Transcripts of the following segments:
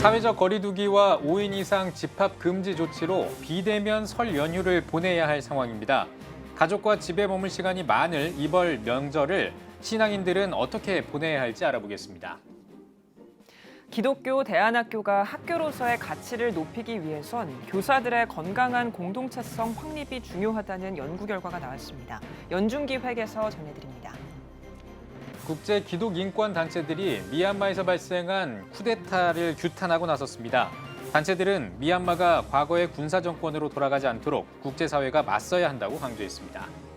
사회적 거리두기와 5인 이상 집합 금지 조치로 비대면 설 연휴를 보내야 할 상황입니다. 가족과 집에 머물 시간이 많을 이번 명절을 신앙인들은 어떻게 보내야 할지 알아보겠습니다. 기독교 대안학교가 학교로서의 가치를 높이기 위해선 교사들의 건강한 공동체성 확립이 중요하다는 연구 결과가 나왔습니다. 연중기 회계에서 전해드립니다. 국제 기독 인권 단체들이 미얀마에서 발생한 쿠데타를 규탄하고 나섰습니다. 단체들은 미얀마가 과거의 군사 정권으로 돌아가지 않도록 국제사회가 맞서야 한다고 강조했습니다.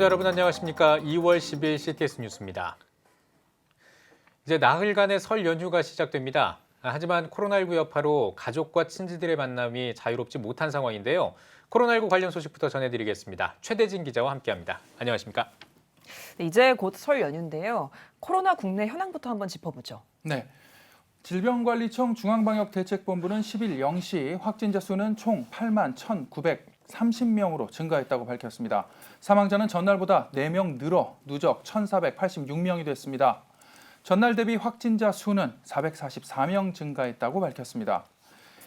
시청자 여러분 안녕하십니까? 2월 10일 CTS 뉴스입니다. 이제 나흘간의 설 연휴가 시작됩니다. 아, 하지만 코로나19 여파로 가족과 친지들의 만남이 자유롭지 못한 상황인데요. 코로나19 관련 소식부터 전해드리겠습니다. 최대진 기자와 함께합니다. 안녕하십니까? 네, 이제 곧 설 연휴인데요. 코로나 국내 현황부터 한번 짚어보죠. 네. 질병관리청 중앙방역대책본부는 10일 0시 확진자 수는 총 8만 1,930명으로 증가했다고 밝혔습니다. 사망자는 전날보다 4명 늘어 누적 1,486명이 됐습니다. 전날 대비 확진자 수는 444명 증가했다고 밝혔습니다.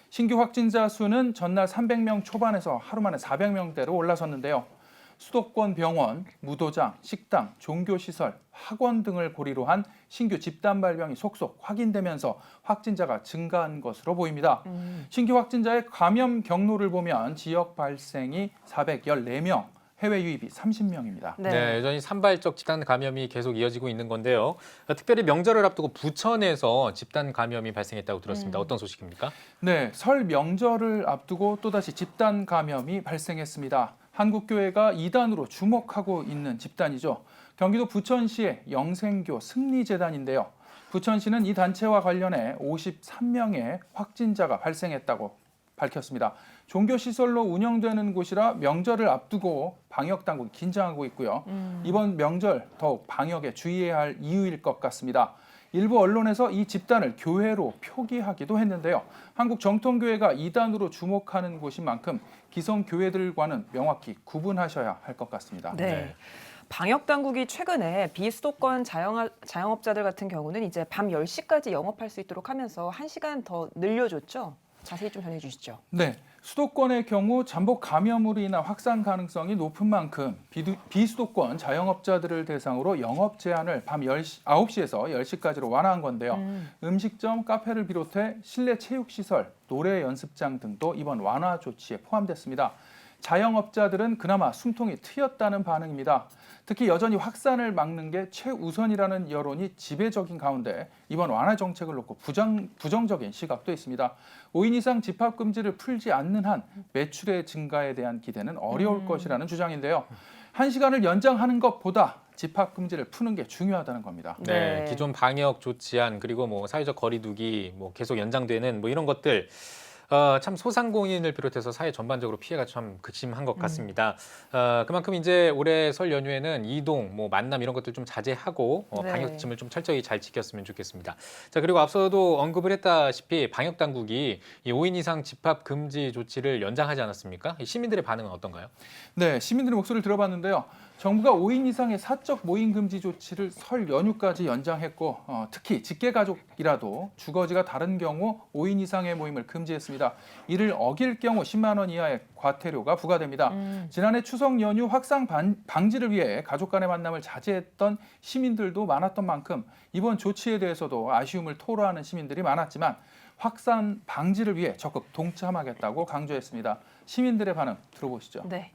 신규 확진자 수는 전날 300명 초반에서 하루 만에 400명대로 올라섰는데요. 수도권 병원, 무도장, 식당, 종교시설, 학원 등을 고리로 한 신규 집단 발병이 속속 확인되면서 확진자가 증가한 것으로 보입니다. 신규 확진자의 감염 경로를 보면 지역 발생이 414명, 해외 유입이 30명입니다. 네. 여전히 산발적 집단 감염이 계속 이어지고 있는 건데요. 어, 특별히 명절을 앞두고 부천에서 집단 감염이 발생했다고 들었습니다. 어떤 소식입니까? 네, 설 명절을 앞두고 또다시 집단 감염이 발생했습니다. 한국교회가 이단으로 주목하고 있는 집단이죠. 경기도 부천시의 영생교 승리재단인데요. 부천시는 이 단체와 관련해 53명의 확진자가 발생했다고 밝혔습니다. 종교 시설로 운영되는 곳이라 명절을 앞두고 방역 당국이 긴장하고 있고요. 이번 명절 더욱 방역에 주의해야 할 이유일 것 같습니다. 일부 언론에서 이 집단을 교회로 표기하기도 했는데요. 한국 정통교회가 이단으로 주목하는 곳인 만큼 기성 교회들과는 명확히 구분하셔야 할 것 같습니다. 네. 네. 방역 당국이 최근에 비수도권 자영, 자영업자들 같은 경우는 이제 밤 10시까지 영업할 수 있도록 하면서 1시간 더 늘려줬죠. 자세히 좀 전해 주시죠. 네, 수도권의 경우 잠복 감염으로 인한 확산 가능성이 높은 만큼 비두, 비수도권 자영업자들을 대상으로 영업 제한을 밤 10시, 9시에서 10시까지로 완화한 건데요. 음 식점, 카페를 비롯해 실내 체육시설, 노래 연습장 등도 이번 완화 조치에 포함됐습니다. 자영업자들은 그나마 숨통이 트였다는 반응입니다. 특히 여전히 확산을 막는 게 최우선이라는 여론이 지배적인 가운데 이번 완화 정책을 놓고 부정, 부정적인 시각도 있습니다. 5인 이상 집합 금지를 풀지 않는 한 매출의 증가에 대한 기대는 어려울 것이라는 주장인데요. 한 시간을 연장하는 것보다 집합 금지를 푸는 게 중요하다는 겁니다. 네, 네. 기존 방역 조치안 그리고 뭐 사회적 거리두기 뭐 계속 연장되는 뭐 이런 것들 어, 참 소상공인을 비롯해서 사회 전반적으로 피해가 참 극심한 것 같습니다. 어, 그만큼 이제 올해 설 연휴에는 이동, 뭐 만남 이런 것들 좀 자제하고 어, 네. 방역 지침을 좀 철저히 잘 지켰으면 좋겠습니다. 자 그리고 앞서도 언급을 했다시피 방역 당국이 이 5인 이상 집합 금지 조치를 연장하지 않았습니까? 이 시민들의 반응은 어떤가요? 네, 시민들의 목소리를 들어봤는데요. 정부가 5인 이상의 사적 모임 금지 조치를 설 연휴까지 연장했고 어, 특히 직계 가족이라도 주거지가 다른 경우 5인 이상의 모임을 금지했습니다. 이를 어길 경우 10만 원 이하의 과태료가 부과됩니다. 지난해 추석 연휴 확산 반- 방지를 위해 가족 간의 만남을 자제했던 시민들도 많았던 만큼 이번 조치에 대해서도 아쉬움을 토로하는 시민들이 많았지만 확산 방지를 위해 적극 동참하겠다고 강조했습니다. 시민들의 반응 들어보시죠. 네.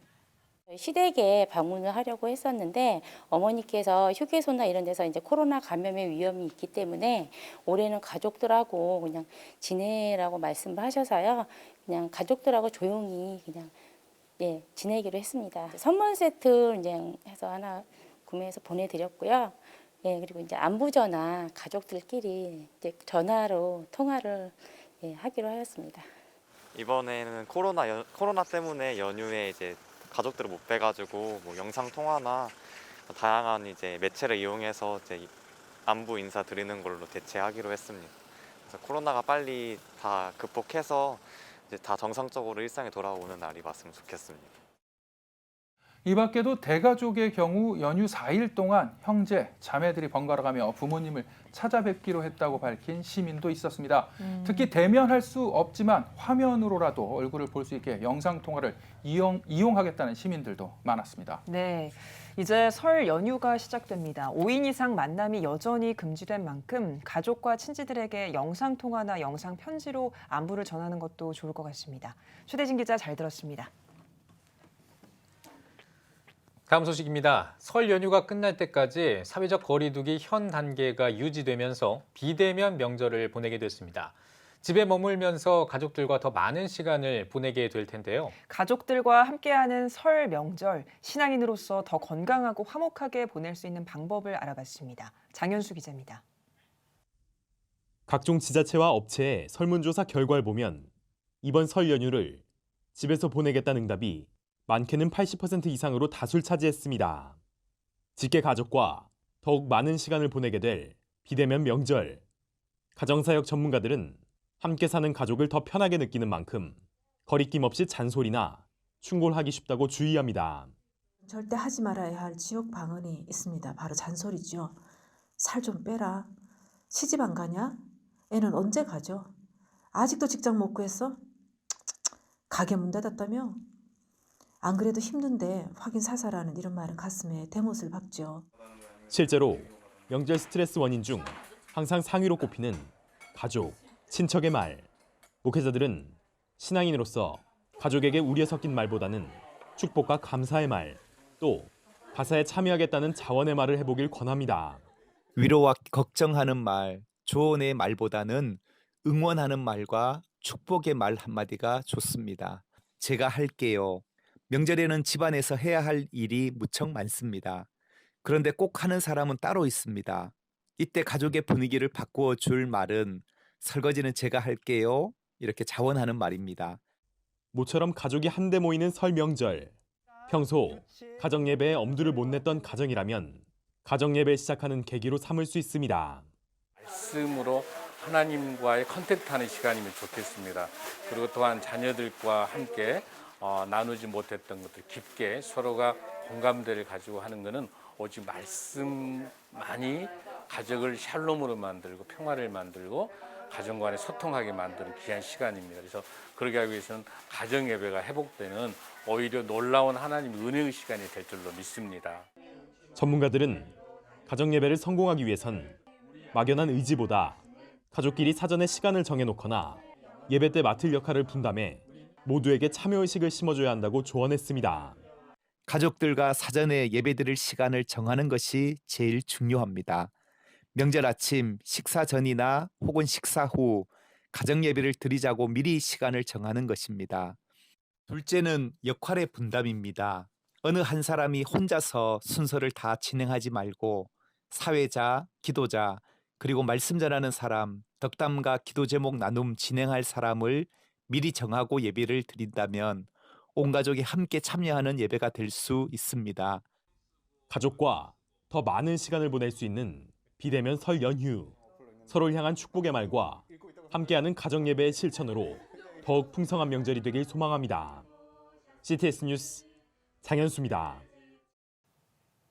시댁에 방문을 하려고 했었는데 어머니께서 휴게소나 이런 데서 이제 코로나 감염의 위험이 있기 때문에 올해는 가족들하고 그냥 지내라고 말씀을 하셔서요. 그냥 가족들하고 조용히 그냥 예, 지내기로 했습니다. 선물 세트 이제 해서 하나 구매해서 보내드렸고요. 예, 그리고 이제 안부 전화 가족들끼리 이제 전화로 통화를 예, 하기로 하였습니다. 이번에는 코로나 연- 코로나 때문에 연휴에 이제 가족들을 못 뵈가지고 뭐 영상 통화나 다양한 이제 매체를 이용해서 이제 안부 인사 드리는 걸로 대체하기로 했습니다. 그래서 코로나가 빨리 다 극복해서 이제 다 정상적으로 일상에 돌아오는 날이 왔으면 좋겠습니다. 이 밖에도 대가족의 경우 연휴 4일 동안 형제, 자매들이 번갈아 가며 부모님을 찾아뵙기로 했다고 밝힌 시민도 있었습니다. 특히 대면할 수 없지만 화면으로라도 얼굴을 볼 수 있게 영상 통화를 이용, 이용하겠다는 시민들도 많았습니다. 네. 이제 설 연휴가 시작됩니다. 5인 이상 만남이 여전히 금지된 만큼 가족과 친지들에게 영상 통화나 영상 편지로 안부를 전하는 것도 좋을 것 같습니다. 최대진 기자 잘 들었습니다. 다음 소식입니다. 설 연휴가 끝날 때까지 사회적 거리두기 현 단계가 유지되면서 비대면 명절을 보내게 됐습니다. 집에 머물면서 가족들과 더 많은 시간을 보내게 될 텐데요. 가족들과 함께하는 설 명절, 신앙인으로서 더 건강하고 화목하게 보낼 수 있는 방법을 알아봤습니다. 장현수 기자입니다. 각종 지자체와 업체의 설문조사 결과를 보면 이번 설 연휴를 집에서 보내겠다는 응답이 많게는 80% 이상으로 다수를 차지했습니다. 직계 가족과 더욱 많은 시간을 보내게 될 비대면 명절. 가정사역 전문가들은 함께 사는 가족을 더 편하게 느끼는 만큼 거리낌 없이 잔소리나 충골하기 쉽다고 주의합니다. 절대 하지 말아야 할 지옥 방언이 있습니다. 바로 잔소리죠. 살 좀 빼라. 시집 안 가냐? 애는 언제 가죠? 아직도 직장 못 구했어? 가게 문 닫았다며? 안 그래도 힘든데 확인 사살하는 이런 말은 가슴에 대못을 박죠. 실제로 명절 스트레스 원인 중 항상 상위로 꼽히는 가족, 친척의 말. 목회자들은 신앙인으로서 가족에게 우려 섞인 말보다는 축복과 감사의 말, 또 가사에 참여하겠다는 자원의 말을 해보길 권합니다. 위로와 걱정하는 말, 조언의 말보다는 응원하는 말과 축복의 말 한마디가 좋습니다. 제가 할게요. 명절에는 집안에서 해야 할 일이 무척 많습니다. 그런데 꼭 하는 사람은 따로 있습니다. 이때 가족의 분위기를 바꾸어 줄 말은 설거지는 제가 할게요. 이렇게 자원하는 말입니다. 모처럼 가족이 한데 모이는 설 명절. 평소 가정 예배에 엄두를 못 냈던 가정이라면 가정 예배 시작하는 계기로 삼을 수 있습니다. 말씀으로 하나님과의 컨택트하는 시간이면 좋겠습니다. 그리고 또한 자녀들과 함께 어, 나누지 못했던 것들 깊게 서로가 공감대를 가지고 하는 것은 오직 말씀만이 가족을 샬롬으로 만들고 평화를 만들고 가정 간에 소통하게 만드는 귀한 시간입니다. 그래서 그러기 위해서는 가정 예배가 회복되는 오히려 놀라운 하나님 은혜의 시간이 될 줄로 믿습니다. 전문가들은 가정 예배를 성공하기 위해선 막연한 의지보다 가족끼리 사전에 시간을 정해놓거나 예배 때 맡을 역할을 분담해 모두에게 참여의식을 심어줘야 한다고 조언했습니다. 가족들과 사전에 예배드릴 시간을 정하는 것이 제일 중요합니다. 명절 아침 식사 전이나 혹은 식사 후 가정 예배를 드리자고 미리 시간을 정하는 것입니다. 둘째는 역할의 분담입니다. 어느 한 사람이 혼자서 순서를 다 진행하지 말고 사회자, 기도자, 그리고 말씀 전하는 사람, 덕담과 기도 제목 나눔 진행할 사람을 미리 정하고 예배를 드린다면 온 가족이 함께 참여하는 예배가 될 수 있습니다. 가족과 더 많은 시간을 보낼 수 있는 비대면 설 연휴. 서로를 향한 축복의 말과 함께하는 가정 예배의 실천으로 더욱 풍성한 명절이 되길 소망합니다. CTS 뉴스 장현수입니다.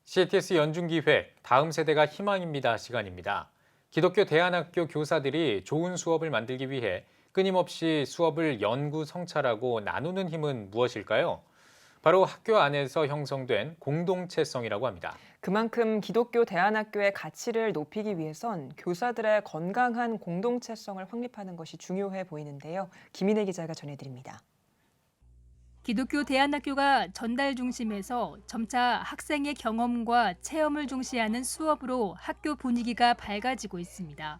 CTS 연중 기획 다음 세대가 희망입니다 시간입니다. 기독교 대안학교 교사들이 좋은 수업을 만들기 위해 끊임없이 수업을 연구 성찰하고 나누는 힘은 무엇일까요? 바로 학교 안에서 형성된 공동체성이라고 합니다. 그만큼 기독교 대안학교의 가치를 높이기 위해선 교사들의 건강한 공동체성을 확립하는 것이 중요해 보이는데요. 김인혜 기자가 전해드립니다. 기독교 대안학교가 전달 중심에서 점차 학생의 경험과 체험을 중시하는 수업으로 학교 분위기가 밝아지고 있습니다.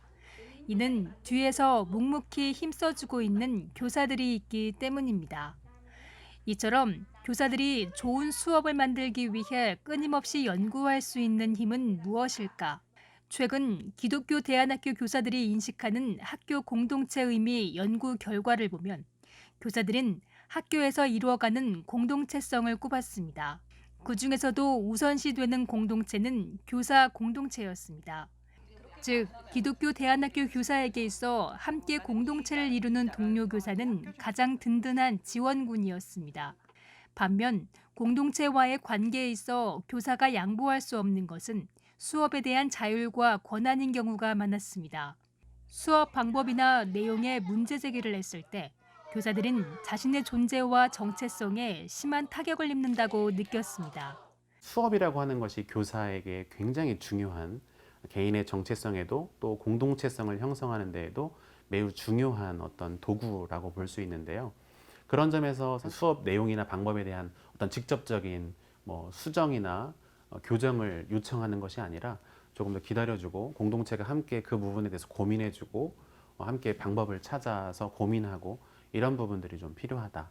이는 뒤에서 묵묵히 힘써주고 있는 교사들이 있기 때문입니다. 이처럼 교사들이 좋은 수업을 만들기 위해 끊임없이 연구할 수 있는 힘은 무엇일까? 최근 기독교 대안학교 교사들이 인식하는 학교 공동체 의미 연구 결과를 보면 교사들은 학교에서 이루어가는 공동체성을 꼽았습니다. 그 중에서도 우선시되는 공동체는 교사 공동체였습니다. 즉, 기독교 대안학교 교사에게 있어 함께 공동체를 이루는 동료 교사는 가장 든든한 지원군이었습니다. 반면 공동체와의 관계에 있어 교사가 양보할 수 없는 것은 수업에 대한 자율과 권한인 경우가 많았습니다. 수업 방법이나 내용에 문제 제기를 했을 때 교사들은 자신의 존재와 정체성에 심한 타격을 입는다고 느꼈습니다. 수업이라고 하는 것이 교사에게 굉장히 중요한 개인의 정체성에도 또 공동체성을 형성하는 데에도 매우 중요한 어떤 도구라고 볼 수 있는데요. 그런 점에서 수업 내용이나 방법에 대한 어떤 직접적인 뭐 수정이나 어, 교정을 요청하는 것이 아니라 조금 더 기다려주고 공동체가 함께 그 부분에 대해서 고민해주고 어, 함께 방법을 찾아서 고민하고 이런 부분들이 좀 필요하다.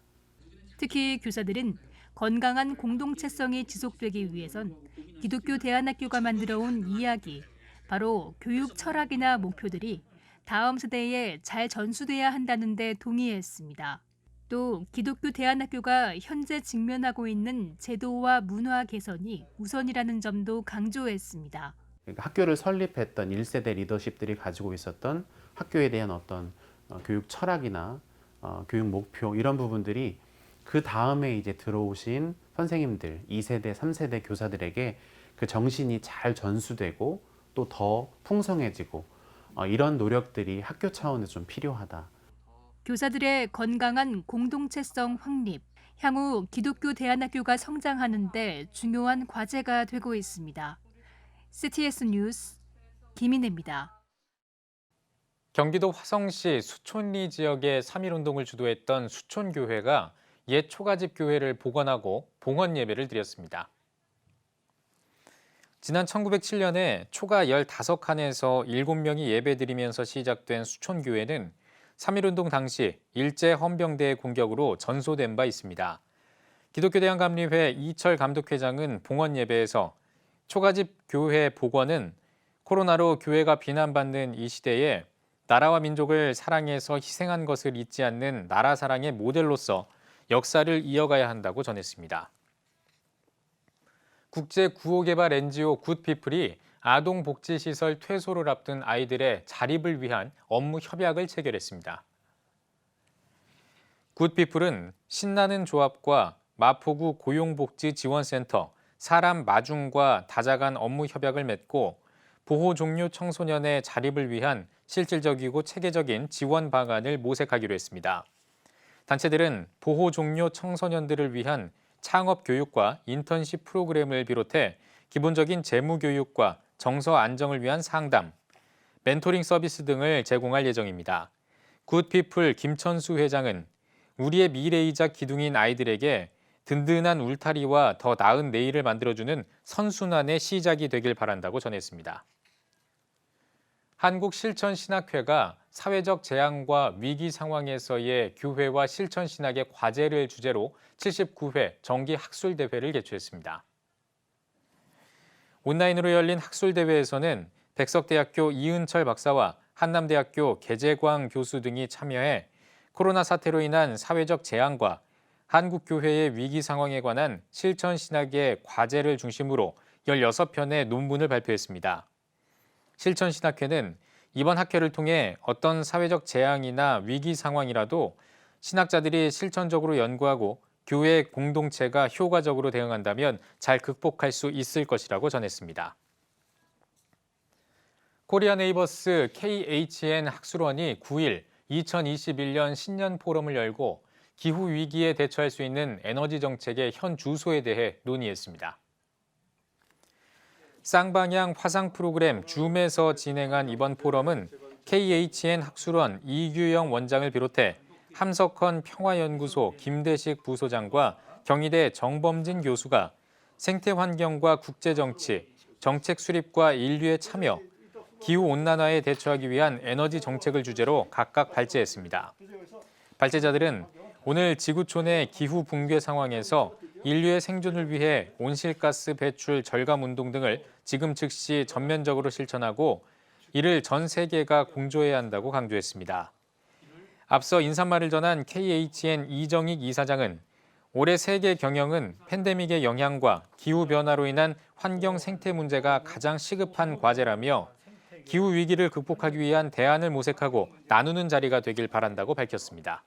특히 교사들은 건강한 공동체성이 지속되기 위해선 기독교 대안학교가 만들어온 이야기, 바로 교육 철학이나 목표들이 다음 세대에 잘 전수돼야 한다는 데 동의했습니다. 또 기독교 대안학교가 현재 직면하고 있는 제도와 문화 개선이 우선이라는 점도 강조했습니다. 그러니까 학교를 설립했던 1세대 리더십들이 가지고 있었던 학교에 대한 어떤 어, 교육 철학이나 어, 교육 목표 이런 부분들이 그 다음에 이제 들어오신 선생님들 2세대, 3세대 교사들에게 그 정신이 잘 전수되고 또 더 풍성해지고 어, 이런 노력들이 학교 차원에서 좀 필요하다. 교사들의 건강한 공동체성 확립, 향후 기독교 대안학교가 성장하는데 중요한 과제가 되고 있습니다. CTS 뉴스 김인혜입니다. 경기도 화성시 수촌리 지역의 3.1운동을 주도했던 수촌교회가 옛 초가집 교회를 복원하고 봉헌 예배를 드렸습니다. 지난 1907년에 초가 15칸에서 7명이 예배드리면서 시작된 수촌교회는 3.1운동 당시 일제 헌병대의 공격으로 전소된 바 있습니다. 기독교 대한감리회 이철 감독회장은 봉헌 예배에서 초가집 교회 복원은 코로나로 교회가 비난받는 이 시대에 나라와 민족을 사랑해서 희생한 것을 잊지 않는 나라 사랑의 모델로서 역사를 이어가야 한다고 전했습니다. 국제 구호개발 NGO 굿피플이 아동복지시설 퇴소를 앞둔 아이들의 자립을 위한 업무 협약을 체결했습니다. 굿피플은 신나는 조합과 마포구 고용복지지원센터, 사람 마중과 다자간 업무 협약을 맺고 보호 종료 청소년의 자립을 위한 실질적이고 체계적인 지원 방안을 모색하기로 했습니다. 단체들은 보호 종료 청소년들을 위한 창업 교육과 인턴십 프로그램을 비롯해 기본적인 재무 교육과 정서 안정을 위한 상담, 멘토링 서비스 등을 제공할 예정입니다. 굿피플 김천수 회장은 우리의 미래이자 기둥인 아이들에게 든든한 울타리와 더 나은 내일을 만들어주는 선순환의 시작이 되길 바란다고 전했습니다. 한국실천신학회가 사회적 재앙과 위기 상황에서의 교회와 실천신학의 과제를 주제로 79회 정기 학술대회를 개최했습니다. 온라인으로 열린 학술대회에서는 백석대학교 이은철 박사와 한남대학교 계재광 교수 등이 참여해 코로나 사태로 인한 사회적 재앙과 한국교회의 위기 상황에 관한 실천신학의 과제를 중심으로 16편의 논문을 발표했습니다. 실천신학회는 이번 학회를 통해 어떤 사회적 재앙이나 위기 상황이라도 신학자들이 실천적으로 연구하고 교회 공동체가 효과적으로 대응한다면 잘 극복할 수 있을 것이라고 전했습니다. 코리아 네이버스 KHN 학술원이 9일 2021년 신년 포럼을 열고 기후 위기에 대처할 수 있는 에너지 정책의 현 주소에 대해 논의했습니다. 쌍방향 화상 프로그램 줌에서 진행한 이번 포럼은 KHN 학술원 이규영 원장을 비롯해 함석헌 평화연구소 김대식 부소장과 경희대 정범진 교수가 생태환경과 국제정치, 정책 수립과 인류의 참여, 기후온난화에 대처하기 위한 에너지 정책을 주제로 각각 발제했습니다. 발제자들은 오늘 지구촌의 기후 붕괴 상황에서 인류의 생존을 위해 온실가스 배출 절감 운동 등을 지금 즉시 전면적으로 실천하고 이를 전 세계가 공조해야 한다고 강조했습니다. 앞서 인사말을 전한 KHN 이정익 이사장은 올해 세계 경영은 팬데믹의 영향과 기후 변화로 인한 환경 생태 문제가 가장 시급한 과제라며 기후 위기를 극복하기 위한 대안을 모색하고 나누는 자리가 되길 바란다고 밝혔습니다.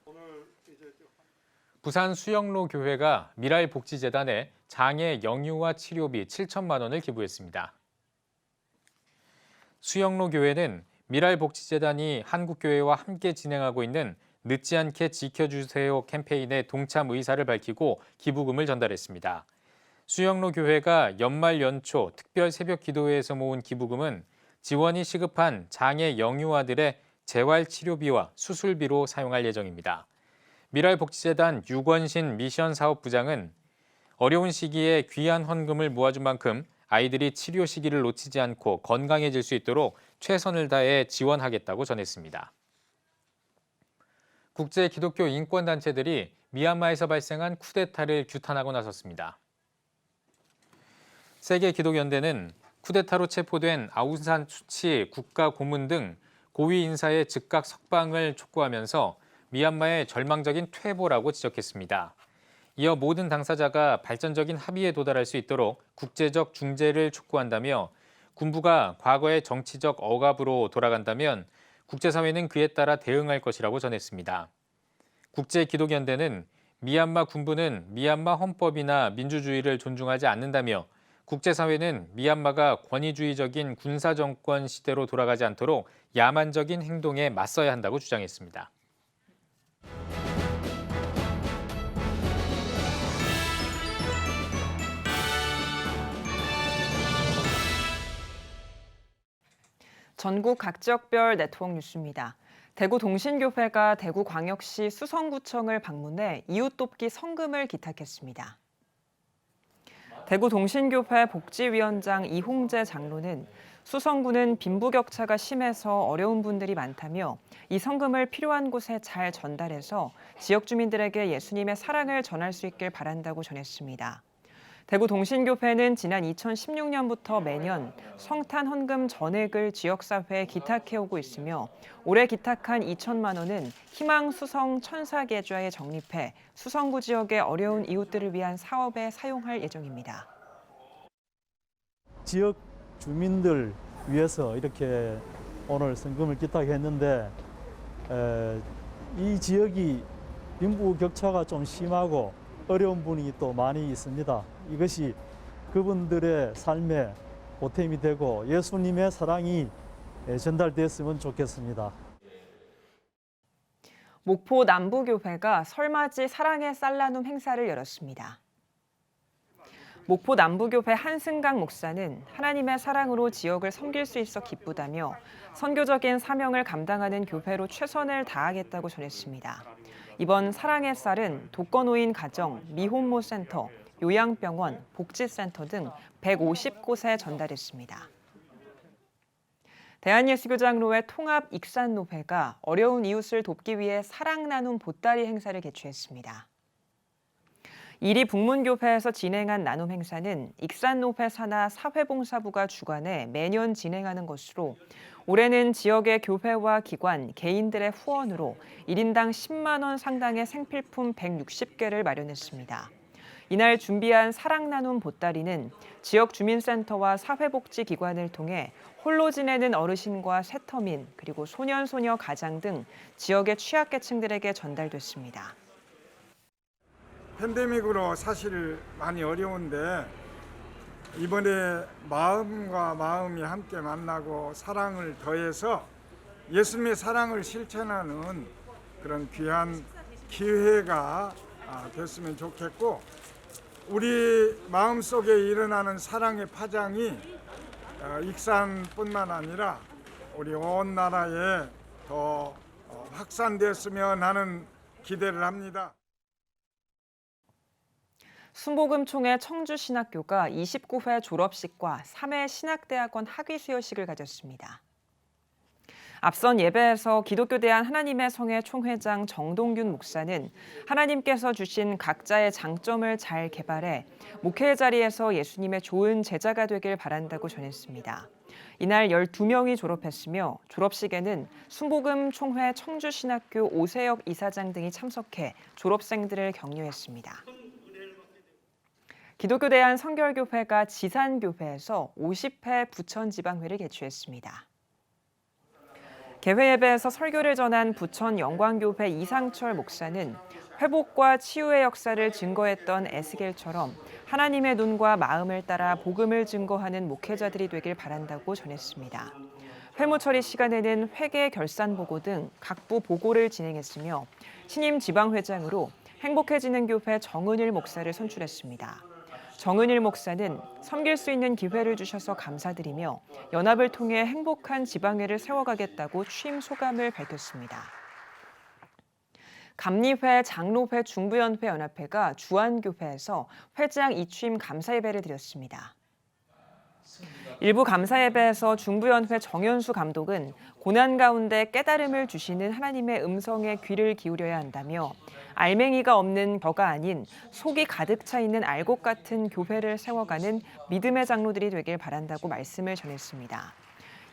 부산 수영로 교회가 미랄 복지재단에 장애 영유아 치료비 7천만 원을 기부했습니다. 수영로 교회는 미랄 복지재단이 한국교회와 함께 진행하고 있는 늦지 않게 지켜주세요 캠페인에 동참 의사를 밝히고 기부금을 전달했습니다. 수영로 교회가 연말 연초 특별 새벽 기도회에서 모은 기부금은 지원이 시급한 장애 영유아들의 재활 치료비와 수술비로 사용할 예정입니다. 미랄복지재단 유권신 미션 사업부장은 어려운 시기에 귀한 헌금을 모아준 만큼 아이들이 치료 시기를 놓치지 않고 건강해질 수 있도록 최선을 다해 지원하겠다고 전했습니다. 국제 기독교 인권 단체들이 미얀마에서 발생한 쿠데타를 규탄하고 나섰습니다. 세계 기독연대는 쿠데타로 체포된 아웅산 수치 국가 고문 등 고위 인사의 즉각 석방을 촉구하면서 미얀마의 절망적인 퇴보라고 지적했습니다. 이어 모든 당사자가 발전적인 합의에 도달할 수 있도록 국제적 중재를 촉구한다며 군부가 과거의 정치적 억압으로 돌아간다면 국제사회는 그에 따라 대응할 것이라고 전했습니다. 국제기독연대는 미얀마 군부는 미얀마 헌법이나 민주주의를 존중하지 않는다며 국제사회는 미얀마가 권위주의적인 군사정권 시대로 돌아가지 않도록 야만적인 행동에 맞서야 한다고 주장했습니다. 전국 각 지역별 네트워크 뉴스입니다. 대구 동신교회가 대구광역시 수성구청을 방문해 이웃 돕기 성금을 기탁했습니다. 대구 동신교회 복지위원장 이홍재 장로는 수성구는 빈부격차가 심해서 어려운 분들이 많다며 이 성금을 필요한 곳에 잘 전달해서 지역 주민들에게 예수님의 사랑을 전할 수 있길 바란다고 전했습니다. 대구 동신교회는 지난 2016년부터 매년 성탄 헌금 전액을 지역사회에 기탁해오고 있으며 올해 기탁한 2천만 원은 희망 수성 천사계좌에 적립해 수성구 지역의 어려운 이웃들을 위한 사업에 사용할 예정입니다. 지역 주민들 위해서 이렇게 오늘 성금을 기탁했는데 에, 이 지역이 빈부 격차가 좀 심하고 어려운 분이 또 많이 있습니다. 이것이 그분들의 삶에 보탬이 되고 예수님의 사랑이 에, 전달됐으면 좋겠습니다. 목포 남부교회가 설맞이 사랑의 쌀나눔 행사를 열었습니다. 목포 남부교회 한승강 목사는 하나님의 사랑으로 지역을 섬길 수 있어 기쁘다며 선교적인 사명을 감당하는 교회로 최선을 다하겠다고 전했습니다. 이번 사랑의 쌀은 독거노인 가정, 미혼모 센터, 요양병원, 복지센터 등 150곳에 전달했습니다. 대한예수교장로회 통합 익산노회가 어려운 이웃을 돕기 위해 사랑 나눔 보따리 행사를 개최했습니다. 이리 북문교회에서 진행한 나눔 행사는 익산노회 산하 사회봉사부가 주관해 매년 진행하는 것으로 올해는 지역의 교회와 기관, 개인들의 후원으로 1인당 10만 원 상당의 생필품 160개를 마련했습니다. 이날 준비한 사랑 나눔 보따리는 지역 주민센터와 사회복지기관을 통해 홀로 지내는 어르신과 세터민 그리고 소년 소녀 가장 등 지역의 취약계층들에게 전달됐습니다. 팬데믹으로 사실 많이 어려운데 이번에 마음과 마음이 함께 만나고 사랑을 더해서 예수님의 사랑을 실천하는 그런 귀한 기회가 아, 됐으면 좋겠고 우리 마음속에 일어나는 사랑의 파장이 어, 익산뿐만 아니라 우리 온 나라에 더 어, 확산됐으면 하는 기대를 합니다. 순복음총회 청주신학교가 29회 졸업식과 3회 신학대학원 학위 수여식을 가졌습니다. 앞선 예배에서 기독교 대한 하나님의 성의 총회장 정동균 목사는 하나님께서 주신 각자의 장점을 잘 개발해 목회 자리에서 예수님의 좋은 제자가 되길 바란다고 전했습니다. 이날 12명이 졸업했으며 졸업식에는 순복음 총회 청주신학교 오세혁 이사장 등이 참석해 졸업생들을 격려했습니다. 기독교 대한 성결교회가 지산교회에서 50회 부천 지방회를 개최했습니다. 개회 예배에서 설교를 전한 부천 영광교회 이상철 목사는 회복과 치유의 역사를 증거했던 에스겔처럼 하나님의 눈과 마음을 따라 복음을 증거하는 목회자들이 되길 바란다고 전했습니다. 회무 처리 시간에는 회계 결산 보고 등 각부 보고를 진행했으며 신임 지방회장으로 행복해지는 교회 정은일 목사를 선출했습니다. 정은일 목사는 섬길 수 있는 기회를 주셔서 감사드리며 연합을 통해 행복한 지방회를 세워가겠다고 취임 소감을 밝혔습니다. 감리회, 장로회, 중부연회 연합회가 주안교회에서 회장 이취임 감사 예배를 드렸습니다. 일부 감사 예배에서 중부연회 정현수 감독은 고난 가운데 깨달음을 주시는 하나님의 음성에 귀를 기울여야 한다며 알맹이가 없는 벼가 아닌 속이 가득 차 있는 알곡 같은 교회를 세워가는 믿음의 장로들이 되길 바란다고 말씀을 전했습니다.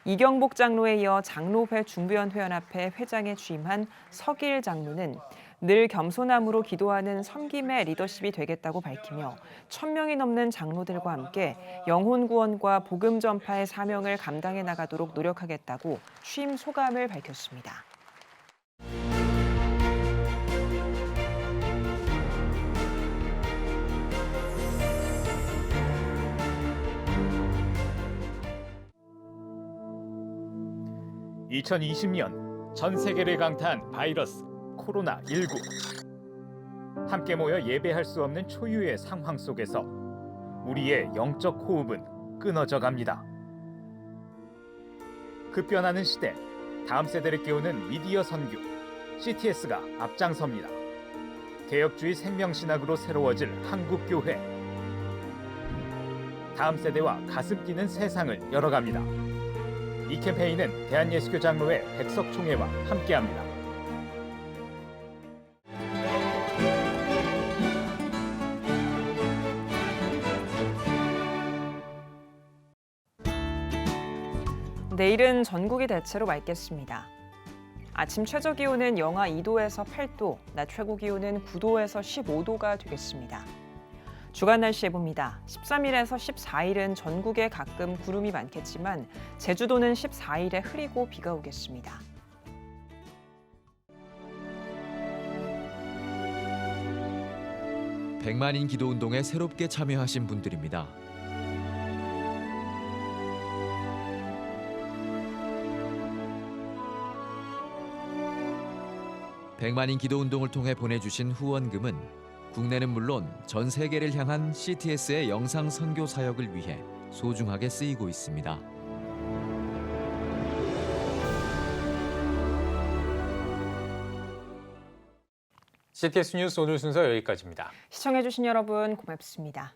이경복 장로에 이어 장로회 중부연회 연합회 회장에 취임한 서길 장로는 늘 겸손함으로 기도하는 섬김의 리더십이 되겠다고 밝히며 천 명이 넘는 장로들과 함께 영혼 구원과 복음 전파의 사명을 감당해 나가도록 노력하겠다고 취임 소감을 밝혔습니다. (2020년) 전 세계를 강타한 바이러스 코로나19 함께 모여 예배할 수 없는 초유의 상황 속에서 우리의 영적 호흡은 끊어져 갑니다. 급변하는 시대 다음 세대를 깨우는 미디어 선교 CTS가 앞장섭니다. 개혁주의 생명신학으로 새로워질 한국교회 다음 세대와 가슴 뛰는 세상을 열어갑니다. 이 캠페인은 대한예수교 장로회 백석총회와 함께합니다. 내일은 전국이 대체로 맑겠습니다. 아침 최저 기온은 영하 2도에서 8도, 낮 최고 기온은 9도에서 15도가 되겠습니다. 주간 날씨 해봅니다. 13일에서 14일은 전국에 가끔 구름이 많겠지만 제주도는 14일에 흐리고 비가 오겠습니다. 백만인 기도 운동에 새롭게 참여하신 분들입니다. 백만인 기도 운동을 통해 보내주신 후원금은 국내는 물론 전 세계를 향한 CTS의 영상 선교 사역을 위해 소중하게 쓰이고 있습니다. CTS 뉴스 오늘 순서 여기까지입니다. 시청해주신 여러분 고맙습니다.